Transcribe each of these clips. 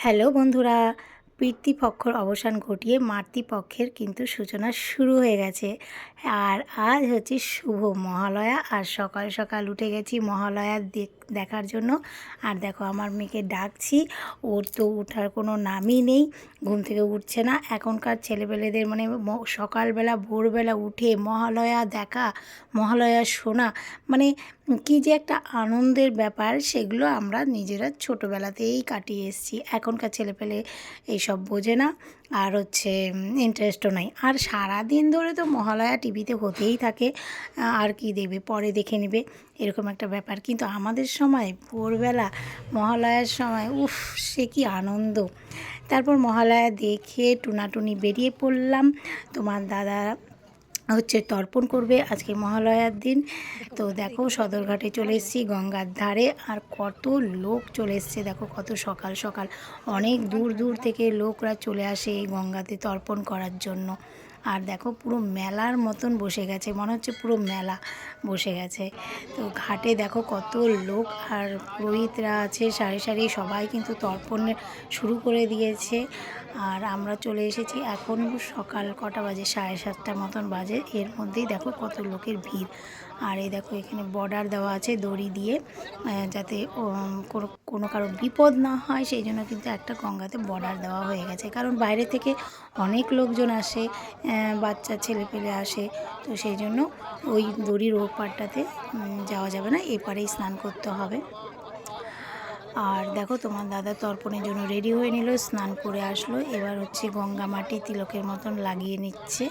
Hello বন্ধুরা পিতৃপক্ষর অবসান ঘটিয়ে মাতৃপক্ষের কিন্তু সূচনা শুরু হয়ে গেছে। আর আজ হচ্ছে শুভ মহালয়া, আর সকাল সকাল উঠে গেছি মহালয়া দেখ- দেখার জন্য। আর দেখো, আমার মেয়েকে ডাকছি, ওর তো ওঠার কোনো নামই নেই, ঘুম থেকে উঠছে না। এখনকার ছেলেপেলেদের মানে সকালবেলা, ভোরবেলা উঠে মহালয়া দেখা, মহালয়া শোনা মানে কি যে একটা আনন্দের ব্যাপার, সেগুলো আমরা নিজেরা ছোটোবেলাতেই কাটিয়ে এসেছি। এখনকার ছেলেপেলে এইসব বোঝে না, আর হচ্ছে ইন্টারেস্টও নাই। আর সারা দিন ধরে তো মহালয়া টিভিতে হতেই থাকে আর কি দেখবে, পরে দেখে নেবে, এরকম একটা ব্যাপার। কিন্তু আমাদের সময়, ভোরবেলা, মহালয়ার সময়, উফ, সে কি আনন্দ। তারপর মহালয়া দেখে টুনাটুনি বেরিয়ে পড়লাম। তোমার দাদা হচ্ছে তর্পণ করবে আজকে মহালয়ার দিন। তো দেখো সদরঘাটে চলে এসেছি গঙ্গার ধারে। আর কত লোক চলে এসছে, দেখো কত সকাল সকাল। অনেক দূর দূর থেকে লোকরা চলে আসে এই গঙ্গাতে তর্পণ করার জন্য। আর দেখো পুরো মেলার মতন বসে গেছে, মনে হচ্ছে পুরো মেলা বসে গেছে। তো ঘাটে দেখো কত লোক আর পুরোহিতরা আছে, সারি সারি সবাই কিন্তু তর্পণ শুরু করে দিয়েছে। আর আমরা চলে এসেছি এখন সকাল কটা বাজে? সাড়ে সাতটার মতন বাজে। এর মধ্যেই দেখো কত লোকের ভিড়। আর এই দেখো এখানে বর্ডার দেওয়া আছে দড়ি দিয়ে যাতে কোনো কারও বিপদ না হয়, সেই জন্য কিন্তু একটা গঙ্গাতে বর্ডার দেওয়া হয়ে গেছে। কারণ বাইরে থেকে অনেক লোকজন আসে বাচ্চা ছেলে পেলে আসে। তো সেই জন্য ওই দড়ির ও পারটাতে যাওয়া যাবে না, এপারেই স্নান করতে হবে। আর দেখো, তোমার দাদা তর্পণের জন্য রেডি হয়ে নিল, স্নান করে আসলো। এবার হচ্ছে গঙ্গা মাটি তিলকের মতন লাগিয়ে নিচ্ছে।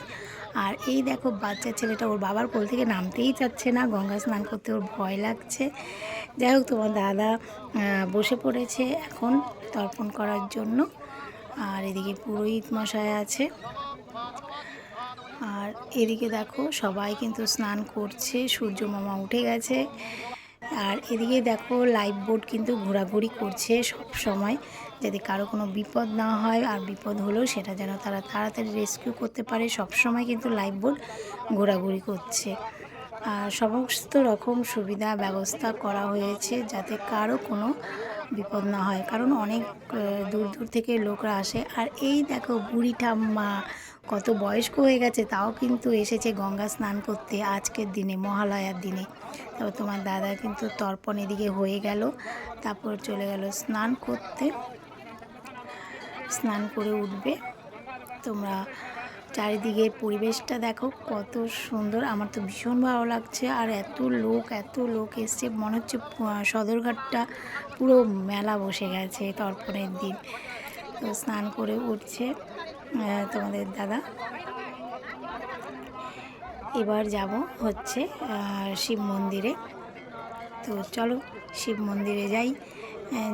আর এই দেখো, বাচ্চা ছেলেটা ওর বাবার কোল থেকে নামতেই চাচ্ছে না। গঙ্গা স্নান করতে ওর ভয় লাগছে। যাই হোক, তোমার দাদা বসে পড়েছে এখন তর্পণ করার জন্য। আর এদিকে পুরোহিত মশাই আছে। আর এদিকে দেখো সবাই কিন্তু স্নান করছে, সূর্য মামা উঠে গেছে। আর এদিকে দেখো লাইফ বোট কিন্তু ঘোরাঘুরি করছে সব সময় যাতে কারও কোনো বিপদ না হয় আর বিপদ হলেও সেটা যেন তারা তাড়াতাড়ি রেস্কিউ করতে পারে, সব সময় কিন্তু লাইফ বোট ঘোরাঘুরি করছে। সমস্ত রকম সুবিধা, ব্যবস্থা করা হয়েছে যাতে কারও কোনো বিপদ না হয়। কারণ অনেক দূর দূর থেকে লোকরা আসে। আর এই দেখো বুড়ি ঠাম্মা কত বয়স্ক হয়ে গেছে, তাও কিন্তু এসেছে গঙ্গা স্নান করতে আজকের দিনে, মহালয়ার দিনে। তারপর তোমার দাদা কিন্তু তর্পণ এদিকে হয়ে গেল, তারপর চলে গেল স্নান করতে। স্নান করে উঠবে, তোমরা চারিদিকে পরিবেশটা দেখো কত সুন্দর। আমার তো ভীষণ ভালো লাগছে আর এত লোক এত লোক এসছে। মনে হচ্ছে সদরঘাটটা পুরো মেলা বসে গেছে তর্পণের দিন। তো স্নান করে উঠছে তোমাদের দাদা। এবার যাব হচ্ছে শিব মন্দিরে। তো চলো শিব মন্দিরে যাই।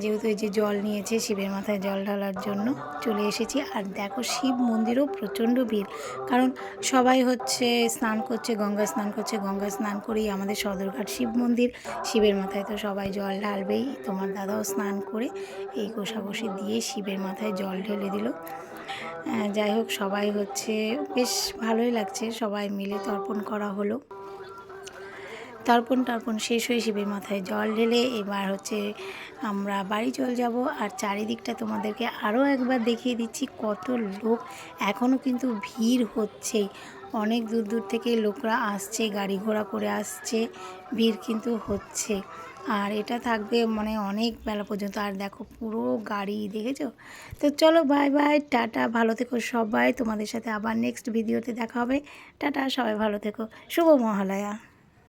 যেহেতু এই যে জল নিয়েছে, শিবের মাথায় জল ঢালার জন্য চলে এসেছি। আর দেখো, শিব মন্দিরও প্রচণ্ড ভিড়। কারণ সবাই হচ্ছে স্নান করছে, গঙ্গা স্নান করছে, গঙ্গা স্নান করেই আমাদের সদরঘাট শিব মন্দির। শিবের মাথায় তো সবাই জল ঢালবেই। তোমার দাদাও স্নান করে এই কোষাকষি দিয়ে শিবের মাথায় জল ঢেলে দিল। যাই হোক, সবাই হচ্ছে, বেশ ভালোই লাগছে। সবাই মিলে তর্পণ করা হলো। তর্পণ টর্পণ শেষ হয়ে শিবের মাথায় জল ঢেলে এবার হচ্ছে আমরা বাড়ি চলে যাব। আর চারিদিকটা তোমাদেরকে আরও একবার দেখিয়ে দিচ্ছি কত লোক। এখনও কিন্তু ভিড় হচ্ছেই। অনেক দূর দূর থেকে লোকরা আসছে, গাড়ি ঘোড়া করে আসছে, ভিড় কিন্তু হচ্ছে। আর এটা থাকবে মানে অনেক বেলা পর্যন্ত। আর দেখো পুরো গাড়ি, দেখেছ? তো চলো বাই বাই টাটা, ভালো থেকো সবাই। তোমাদের সাথে আবার নেক্সট ভিডিওতে দেখা হবে। টাটা, সবাই ভালো থেকো। শুভ মহালয়া।